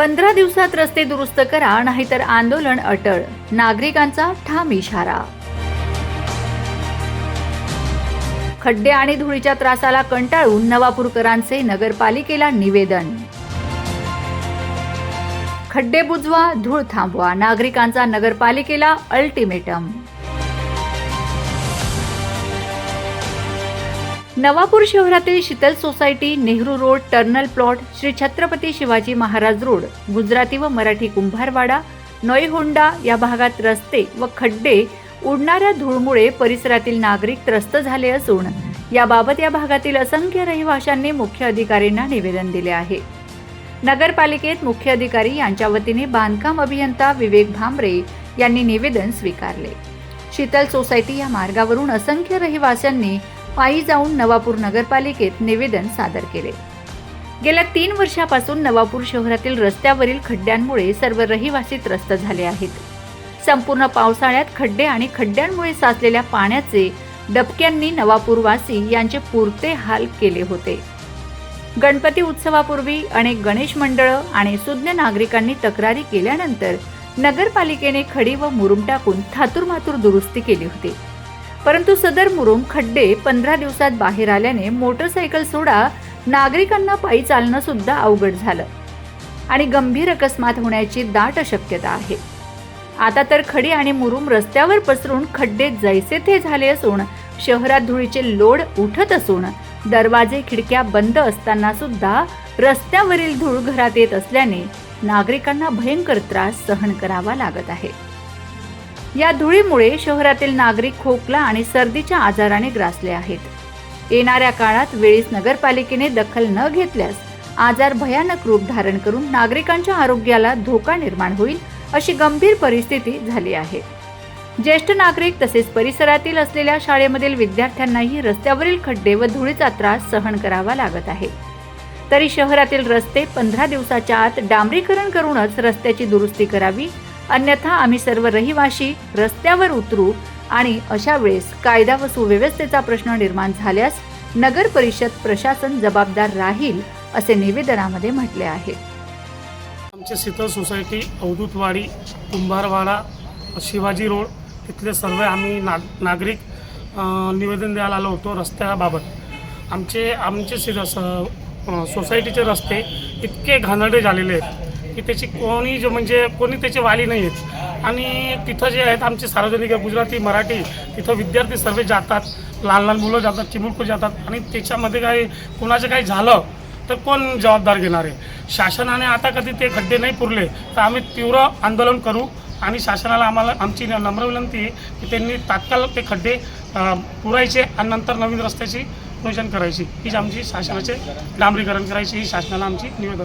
पंधरा दिवसात रस्ते दुरुस्त करा नाहीतर आंदोलन अटळ. नागरिकांचा ठाम इशारा. खड्डे आणि धुळीच्या त्रासाला कंटाळून नवापूरकरांचे नगरपालिकेला निवेदन. खड्डे बुजवा धूळ थांबवा नागरिकांचा नगरपालिकेला अल्टिमेटम नवापूर शहरातील शीतल सोसायटी नेहरू रोड टर्नल प्लॉट श्री छत्रपती शिवाजी महाराज रोड गुजराती व मराठी कुंभारवाडा नोईहोंडा या भागात रस्ते व खड्डे उडणाऱ्या धूळमुळे परिसरातील नागरिक त्रस्त झाले असून याबाबत या भागातील असंख्य रहिवाशांनी मुख्य अधिकाऱ्यांना निवेदन दिले आहे. नगरपालिकेत मुख्य अधिकारी यांच्या वतीने बांधकाम अभियंता विवेक भांबरे यांनी निवेदन स्वीकारले. शीतल सोसायटी या मार्गावरून असंख्य रहिवाशांनी पायी जाऊन नवापूर नगरपालिकेत निवेदन सादर केले. गेल्या तीन वर्षापासून नवापूर शहरातील रस्त्यावरील खड्ड्यांमुळे सर्व रहिवासी त्रस्त झाले आहेत. संपूर्ण पावसाळ्यात खड्डे आणि खड्ड्यांमुळे साचलेल्या पाण्याचे डबक्यांनी नवापूरवासी यांचे पुरते हाल केले होते. गणपती उत्सवापूर्वी अनेक गणेश मंडळं आणि सुज्ञ नागरिकांनी तक्रारी केल्यानंतर नगरपालिकेने खडी व मुरुम टाकून थातुरमातुर दुरुस्ती केली होती. परंतु सदर मुरुम खड्डे पंधरा दिवसात बाहेर आल्याने मोटरसायकल सोडा नागरिकांना पायी चालणं सुद्धा अवघड झालं. आणि गंभीर अकस्मात होण्याची दाट शक्यता आहे. आता तर खडी आणि मुरुम रस्त्यावर पसरून खड्डे जैसे थे झाले असून शहरात धुळीचे लोड उठत असून दरवाजे खिडक्या बंद असताना सुद्धा रस्त्यावरील धूळ घरात येत असल्याने नागरिकांना भयंकर त्रास सहन करावा लागत आहे. या धुळीमुळे शहरातील नागरिक खोकला आणि सर्दीच्या आजाराने ग्रासले आहेत. येणाऱ्या काळात वेळीच नगरपालिकेने दखल न घेतल्यास आजार भयानक रूप धारण करून नागरिकांच्या आरोग्याला धोका निर्माण होईल अशी गंभीर परिस्थिती झाली आहे. ज्येष्ठ नागरिक तसेच परिसरातील असलेल्या शाळेमधील विद्यार्थ्यांनाही रस्त्यावरील खड्डे व धुळीचा त्रास सहन करावा लागत आहे. तरी शहरातील रस्ते पंधरा दिवसाच्या आत डांबरीकरण करूनच रस्त्याची दुरुस्ती करावी अन्यथा आम्ही सर्व रहिवाशी रस्त्यावर उतरू आणि अशा वेळेस कायदा व सुव्यवस्थेचा प्रश्न निर्माण झाल्यास नगर परिषद प्रशासन जबाबदार राहील असे निवेदनामध्ये म्हटले आहे. आमची शीतल सोसायटी अवधूतवाडी कुंभारवाडा शिवाजी रोड तिथले सर्व आम्ही ना नागरिक निवेदन द्यायला आलो होतो रस्त्याबाबत. आमचे आमचे स सोसायटीचे रस्ते इतके घाणडे झालेले आहेत. की त्याची कोणी जे म्हणजे कोणी त्याचे वाली नाही आहेत. आणि तिथं जे आहेत आमचे सार्वजनिक गुजराती मराठी तिथं विद्यार्थी सर्व जातात लहान लहान मुलं जातात चिमुरकू जातात. आणि त्याच्यामध्ये काही कुणाचं काही झालं तर कोण जबाबदार घेणार आहे? शासनाने आता कधी ते खड्डे नाही पुरले तर आम्ही तीव्र आंदोलन करू आणि शासनाला आम्हाला आमची न- नम्र विनंती आहे की त्यांनी तात्काळ ते खड्डे पुरायचे आणि नंतर नवीन रस्त्याची नियोजन करायची. हीच आमची शासनाचे डांबरीकरण करायची ही शासनाला आमची निवेदन